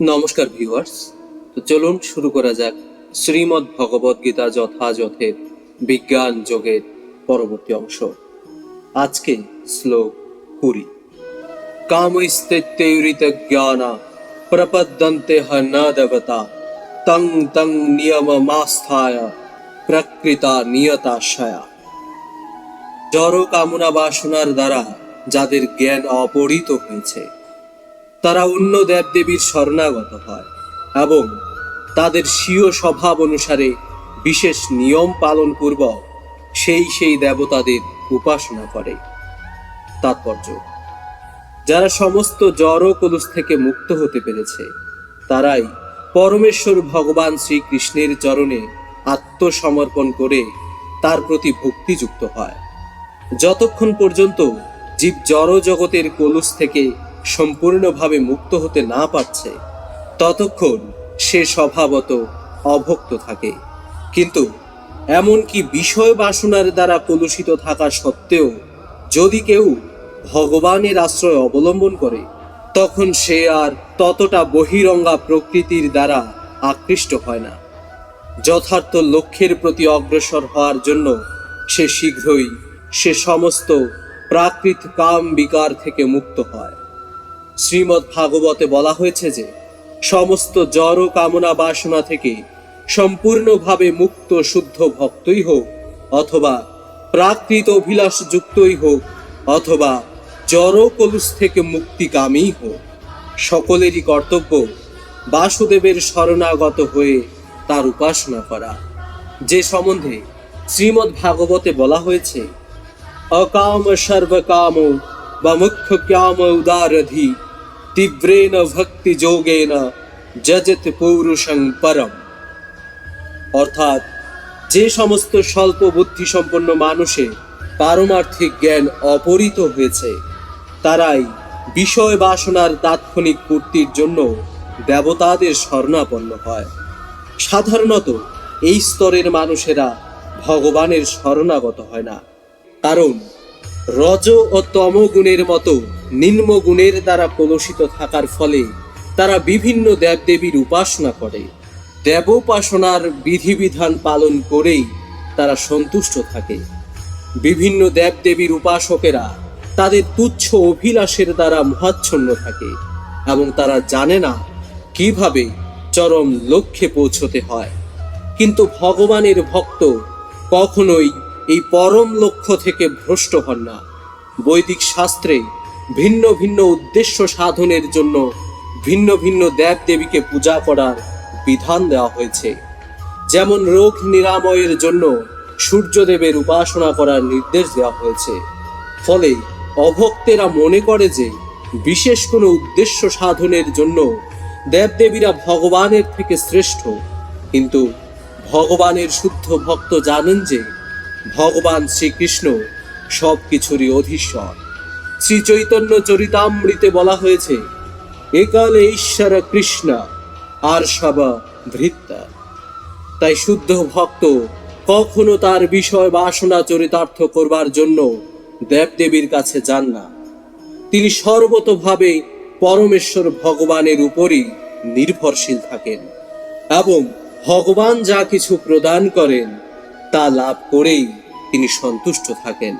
নমস্কার ভিউয়ার্স তো চলুন শুরু করা যাক শ্রীমদ্ ভগবদ গীতা যথাযথের বিজ্ঞান যোগের পরবর্তী অংশ। আজকে শ্লোক কুড়ি। জ্ঞানা হ ন দেবতা তং তং নিয়ম মাস্থায় প্রকৃতা নিয়তাশয়া। জড় কামনা বাসনার দ্বারা যাদের জ্ঞান অপরিত হয়েছে তারা অন্য দেবদেবীর শরণাগত হয় এবং তাদের স্বীয় স্বভাব অনুসারে বিশেষ নিয়ম পালন পূর্বক সেই সেই দেবতাদের উপাসনা করে। তাৎপর্য, যারা সমস্ত জড় কলুষ থেকে মুক্ত হতে পেরেছে, তারাই পরমেশ্বর ভগবান শ্রীকৃষ্ণের চরণে আত্মসমর্পণ করে তার প্রতি ভক্তিযুক্ত হয়। যতক্ষণ পর্যন্ত জীব জড় জগতের কলুষ থেকে সম্পূর্ণভাবে মুক্ত হতে না পারছে, ততক্ষণ সে স্বভাবত অভক্ত থাকে। কিন্তু এমনকি বিষয় বাসনার দ্বারা কলুষিত থাকা সত্ত্বেও যদি কেউ ভগবানের আশ্রয় অবলম্বন করে, তখন সে আর ততটা বহিরঙ্গা প্রকৃতির দ্বারা আকৃষ্ট হয় না। যথার্থ লক্ষ্যের প্রতি অগ্রসর হওয়ার জন্য সে শীঘ্রই সে সমস্ত প্রাকৃত কাম বিকার থেকে মুক্ত হয়। শ্রীমদ্ ভাগবতে বলা হয়েছে যে, সমস্ত জড় কামনা বাসনা থেকে সম্পূর্ণভাবে মুক্ত শুদ্ধ ভক্তই হোক, অথবা প্রাকৃত অভিলাষ যুক্তই হোক, অথবা জড় কলুষ থেকে মুক্তিকামী হোক। সকলেরই কর্তব্য বাসুদেবের শরণাগত হয়ে তার উপাসনা করা। যে সম্বন্ধে শ্রীমদ্ ভাগবতে বলা হয়েছে, অকাম সর্বকাম বা মুখ্য ক্যাম উদারধি তীব্রেণ ভক্তি যোগেন যজত পৌরুষং পরম অর্থাৎ যে সমস্ত স্বল্প বুদ্ধি সম্পন্ন মানুষের পারমার্থিক জ্ঞান অপরিত হয়েছে, তারাই বিষয় বাসনার তাৎক্ষণিক পূর্তির জন্য দেবতাদের স্বর্ণাপন্ন হয়। সাধারণত এই স্তরের মানুষেরা ভগবানের শরণাগত হয় না। কারণ রজ ও তম গুণের মতো নিম্ন গুণের দ্বারা কলুষিত থাকার ফলে তারা বিভিন্ন দেবদেবীর উপাসনা করে। দেবোপাসনার বিধিবিধান পালন করেই তারা সন্তুষ্ট থাকে। বিভিন্ন দেবদেবীর উপাসকেরা তাদের তুচ্ছ অভিলাষের দ্বারা মহাচ্ছন্ন থাকে এবং তারা জানে না কীভাবে চরম লক্ষ্যে পৌঁছতে হয়। কিন্তু ভগবানের ভক্ত কখনোই এই পরম লক্ষ্য থেকে ভ্রষ্ট হন না। বৈদিক শাস্ত্রে ভিন্ন ভিন্ন উদ্দেশ্য সাধনের জন্য ভিন্ন ভিন্ন দেব দেবীকে পূজা করার বিধান দেওয়া হয়েছে। যেমন রোগ নিরাময়ের জন্য সূর্যদেবের উপাসনা করার নির্দেশ দেওয়া হয়েছে। ফলে অভক্তেরা মনে করে যে বিশেষ কোনো উদ্দেশ্য সাধনের জন্য দেবদেবীরা ভগবানের থেকে শ্রেষ্ঠ। কিন্তু ভগবানের শুদ্ধ ভক্ত জানেন যে ভগবান শ্রীকৃষ্ণ সব কিছুরই অধীশ্বর। শ্রী চৈতন্য চরিতামৃতে বলা হয়েছে একালে ঈশ্বর কৃষ্ণ, আর সবা ভৃত্তা। তাই শুদ্ধ ভক্ত কখনো তার বিষয় বাসনা চরিতার্থ করবার জন্য দেবদেবীর কাছে যান না। তিনি সর্বতভাবে পরমেশ্বর ভগবানের উপরই নির্ভরশীল থাকেন এবং ভগবান যা কিছু প্রদান করেন, তা লাভ করেই তিনি সন্তুষ্ট থাকেন।